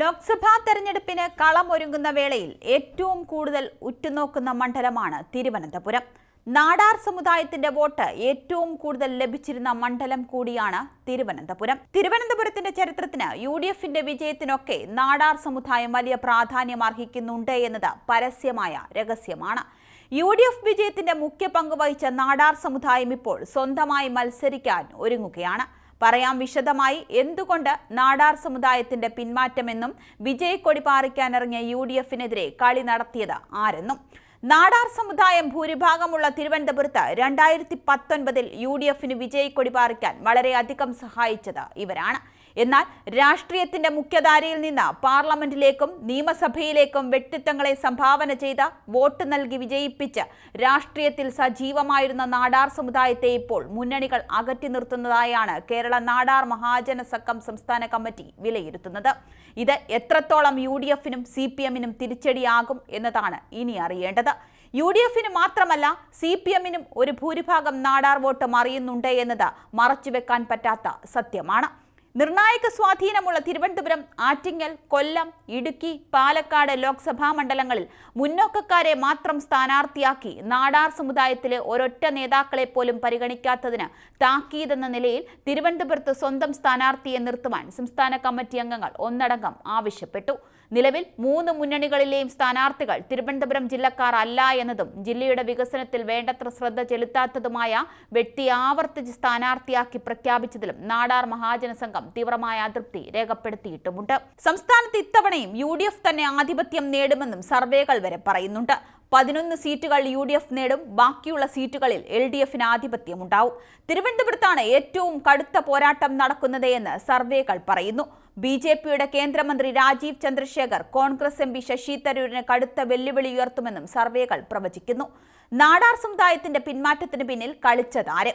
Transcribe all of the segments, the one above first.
ലോക്സഭാ തെരഞ്ഞെടുപ്പിന് കളമൊരുങ്ങുന്ന വേളയിൽ ഏറ്റവും കൂടുതൽ ഉറ്റുനോക്കുന്ന മണ്ഡലമാണ് തിരുവനന്തപുരം. നാടാർ സമുദായത്തിന്റെ വോട്ട് ഏറ്റവും കൂടുതൽ ലഭിച്ചിരുന്ന മണ്ഡലം കൂടിയാണ് തിരുവനന്തപുരം. തിരുവനന്തപുരത്തിന്റെ ചരിത്രത്തിന് യു ഡി എഫിന്റെ വിജയത്തിനൊക്കെ നാടാർ സമുദായം വലിയ പ്രാധാന്യം അർഹിക്കുന്നുണ്ട് എന്നത് പരസ്യമായ രഹസ്യമാണ്. യു ഡി എഫ് വിജയത്തിന്റെ മുഖ്യ പങ്ക് വഹിച്ച നാടാർ സമുദായം ഇപ്പോൾ സ്വന്തമായി മത്സരിക്കാൻ ഒരുങ്ങുകയാണ്. പറയാം വിശദമായി എന്തുകൊണ്ട് നാടാർ സമുദായത്തിന്റെ പിന്മാറ്റമെന്നും വിജയക്കൊടി പാറിക്കാനിറങ്ങിയ യു ഡി എഫിനെതിരെ കളി നടത്തിയത് ആരെന്നും. നാടാർ സമുദായം ഭൂരിഭാഗമുള്ള തിരുവനന്തപുരത്ത് രണ്ടായിരത്തി പത്തൊൻപതിൽ യു ഡി എഫിന് വിജയക്കൊടി പാറിക്കാൻ വളരെയധികം സഹായിച്ചത് ഇവരാണ്. എന്നാൽ രാഷ്ട്രീയത്തിന്റെ മുഖ്യധാരയിൽ നിന്ന് പാർലമെന്റിലേക്കും നിയമസഭയിലേക്കും വ്യക്തിത്വങ്ങളെ സംഭാവന ചെയ്ത വോട്ട് നൽകി വിജയിപ്പിച്ച് രാഷ്ട്രീയത്തിൽ സജീവമായിരുന്ന നാടാർ സമുദായത്തെ ഇപ്പോൾ മുന്നണികൾ അകറ്റി നിർത്തുന്നതായാണ് കേരള നാടാർ മഹാജന സംഘം സംസ്ഥാന കമ്മിറ്റി വിലയിരുത്തുന്നത്. ഇത് എത്രത്തോളം യു ഡി എഫിനും സി പി എമ്മിനും തിരിച്ചടിയാകും എന്നതാണ് ഇനി അറിയേണ്ടത്. യു ഡി എഫിന് മാത്രമല്ല സി പി എമ്മിനും ഒരു ഭൂരിഭാഗം നാടാർ വോട്ട് മറിയുന്നുണ്ട് എന്നത് മറച്ചുവെക്കാൻ പറ്റാത്ത സത്യമാണ്. നിർണായക സ്വാധീനമുള്ള തിരുവനന്തപുരം ആറ്റിങ്ങൽ കൊല്ലം ഇടുക്കി പാലക്കാട് ലോക്സഭാ മണ്ഡലങ്ങളിൽ മുന്നോക്കക്കാരെ മാത്രം സ്ഥാനാർത്ഥിയാക്കി നാടാർ സമുദായത്തിലെ ഒരൊറ്റ നേതാക്കളെ പോലും പരിഗണിക്കാത്തതിന് താക്കീതെന്ന നിലയിൽ തിരുവനന്തപുരത്ത് സ്വന്തം സ്ഥാനാർത്ഥിയെ നിർത്തുവാൻ സംസ്ഥാന കമ്മിറ്റി അംഗങ്ങൾ ഒന്നടങ്കം ആവശ്യപ്പെട്ടു. നിലവിൽ മൂന്ന് മുന്നണികളിലെയും സ്ഥാനാർത്ഥികൾ തിരുവനന്തപുരം ജില്ലക്കാർ അല്ല എന്നതും ജില്ലയുടെ വികസനത്തിൽ വേണ്ടത്ര ശ്രദ്ധ ചെലുത്താത്തതുമായ വ്യക്തി ആവർത്തിച്ച് സ്ഥാനാർത്ഥിയാക്കി പ്രഖ്യാപിച്ചതിലും നാടാർ മഹാജന സംഘം തീവ്രമായ അതൃപ്തി രേഖപ്പെടുത്തിയിട്ടുമുണ്ട്. സംസ്ഥാനത്ത് ഇത്തവണയും യു ഡി എഫ് തന്നെ ആധിപത്യം നേടുമെന്നും സർവേകൾ വരെ പറയുന്നുണ്ട്. പതിനൊന്ന് സീറ്റുകൾ യു ഡി എഫ് നേടും ബാക്കിയുള്ള സീറ്റുകളിൽ എൽ ഡി എഫിന് ആധിപത്യമുണ്ടാവും. തിരുവനന്തപുരത്താണ് ഏറ്റവും കടുത്ത പോരാട്ടം നടക്കുന്നത് എന്ന് സർവേകൾ പറയുന്നു. ബി ജെ പിയുടെ കേന്ദ്രമന്ത്രി Rajeev Chandrasekhar Congress M P Shashi തരൂരിന് കടുത്ത വെല്ലുവിളി ഉയർത്തുമെന്നും സർവേകൾ പ്രവചിക്കുന്നു. നാടാർ സമുദായത്തിന്റെ പിന്മാറ്റത്തിന് പിന്നിൽ കളിച്ചതാര്?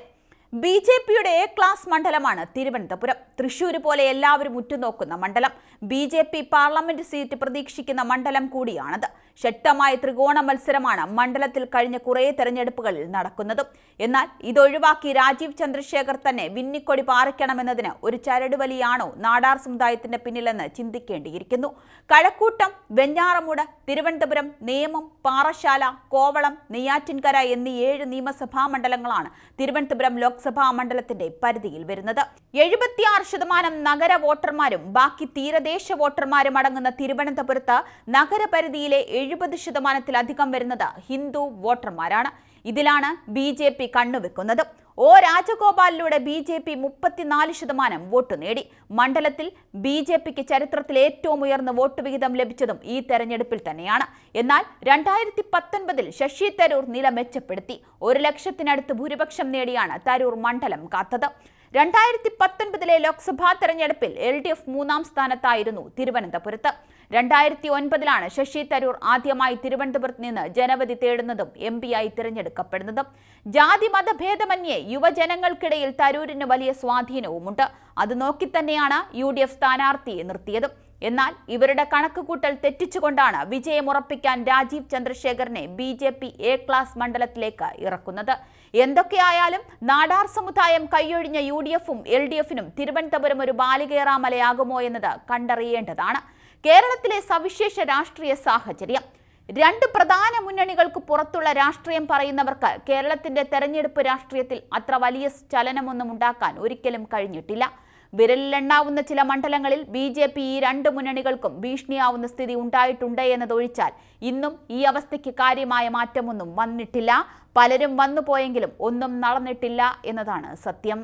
ബി ജെ പിയുടെ എ ക്ലാസ് മണ്ഡലമാണ് തിരുവനന്തപുരം. തൃശൂർ പോലെ എല്ലാവരും ഉറ്റുനോക്കുന്ന മണ്ഡലം. B J P parliament seat പ്രതീക്ഷിക്കുന്ന മണ്ഡലം കൂടിയാണത്. ശക്തമായ ത്രികോണ മത്സരമാണ് മണ്ഡലത്തിൽ കഴിഞ്ഞ കുറേ തെരഞ്ഞെടുപ്പുകളിൽ നടക്കുന്നത്. എന്നാൽ ഇതൊഴിവാക്കി രാജീവ് ചന്ദ്രശേഖർ തന്നെ വിന്നിക്കൊടി പാറിക്കണമെന്നതിന് ഒരു ചരടുവലിയാണോ നാടാർ സമുദായത്തിന്റെ പിന്നിലെന്ന് ചിന്തിക്കേണ്ടിയിരിക്കുന്നു. കഴക്കൂട്ടം വെഞ്ഞാറമൂട് തിരുവനന്തപുരം നേമം പാറശാല കോവളം നെയ്യാറ്റിൻകര എന്നീ ഏഴ് നിയമസഭാ മണ്ഡലങ്ങളാണ് തിരുവനന്തപുരം ലോക്സഭാ മണ്ഡലത്തിന്റെ പരിധിയിൽ വരുന്നത്. എഴുപത്തിയാറ് ശതമാനം നഗര വോട്ടർമാരും ബാക്കി തീരദേശ വോട്ടർമാരും അടങ്ങുന്ന തിരുവനന്തപുരത്ത് നഗരപരിധിയിലെ എഴുപത് ശതമാനത്തിലധികം വരുന്നത് ഹിന്ദു വോട്ടർമാരാണ്. ഇതിലാണ് ബി ജെ പി കണ്ണുവെക്കുന്നത്. ഒ രാജഗോപാലിലൂടെ ബി ജെ പി മുപ്പത്തിനാല് ശതമാനം വോട്ട് നേടി. മണ്ഡലത്തിൽ ബി ജെ പിക്ക് ചരിത്രത്തിൽ ഏറ്റവും ഉയർന്ന വോട്ട് വിഹിതം ലഭിച്ചതും ഈ തെരഞ്ഞെടുപ്പിൽ തന്നെയാണ്. എന്നാൽ രണ്ടായിരത്തി പത്തൊൻപതിൽ ശശി തരൂർ നില മെച്ചപ്പെടുത്തി. ഒരു ലക്ഷത്തിനടുത്ത് ഭൂരിപക്ഷം നേടിയാണ് തരൂർ മണ്ഡലം കാത്തത്. രണ്ടായിരത്തി പത്തൊൻപതിലെ ലോക്സഭാ തെരഞ്ഞെടുപ്പിൽ എൽ ഡി എഫ് മൂന്നാം സ്ഥാനത്തായിരുന്നു തിരുവനന്തപുരത്ത്. രണ്ടായിരത്തി ഒൻപതിലാണ് ശശി തരൂർ ആദ്യമായി തിരുവനന്തപുരത്ത് നിന്ന് ജനവധി തേടുന്നതും എം പിയായി തിരഞ്ഞെടുക്കപ്പെടുന്നതും. ജാതി മതഭേദമന്യേ യുവജനങ്ങൾക്കിടയിൽ തരൂരിന് വലിയ സ്വാധീനവുമുണ്ട്. അത് നോക്കി തന്നെയാണ് യു ഡി എഫ് സ്ഥാനാർത്ഥിയെ നിർത്തിയതും. എന്നാൽ ഇവരുടെ കണക്കുകൂട്ടൽ തെറ്റിച്ചുകൊണ്ടാണ് വിജയമുറപ്പിക്കാൻ Rajeev ചന്ദ്രശേഖറിനെ B J P A class മണ്ഡലത്തിലേക്ക് ഇറക്കുന്നത്. എന്തൊക്കെയായാലും നാടാർ സമുദായം കൈയൊഴിഞ്ഞ യു ഡി എഫും എൽ ഡി എഫിനും തിരുവനന്തപുരം ഒരു ബാലികേറാമലയാകുമോ എന്നത് കണ്ടറിയേണ്ടതാണ്. കേരളത്തിലെ സവിശേഷ രാഷ്ട്രീയ സാഹചര്യം. രണ്ട് പ്രധാന മുന്നണികൾക്ക് പുറത്തുള്ള രാഷ്ട്രീയം പറയുന്നവർക്ക് കേരളത്തിന്റെ തെരഞ്ഞെടുപ്പ് രാഷ്ട്രീയത്തിൽ അത്ര വലിയ ചലനമൊന്നും ഉണ്ടാക്കാൻ ഒരിക്കലും കഴിഞ്ഞിട്ടില്ല. വിരലിലെണ്ണാവുന്ന ചില മണ്ഡലങ്ങളിൽ ബി ജെ പി ഈ രണ്ട് മുന്നണികൾക്കും ഭീഷണിയാവുന്ന സ്ഥിതി ഉണ്ടായിട്ടുണ്ട് എന്നതൊഴിച്ചാൽ ഇന്നും ഈ അവസ്ഥയ്ക്ക് കാര്യമായ മാറ്റമൊന്നും വന്നിട്ടില്ല. പലരും വന്നു പോയെങ്കിലും ഒന്നും നടന്നിട്ടില്ല എന്നതാണ് സത്യം.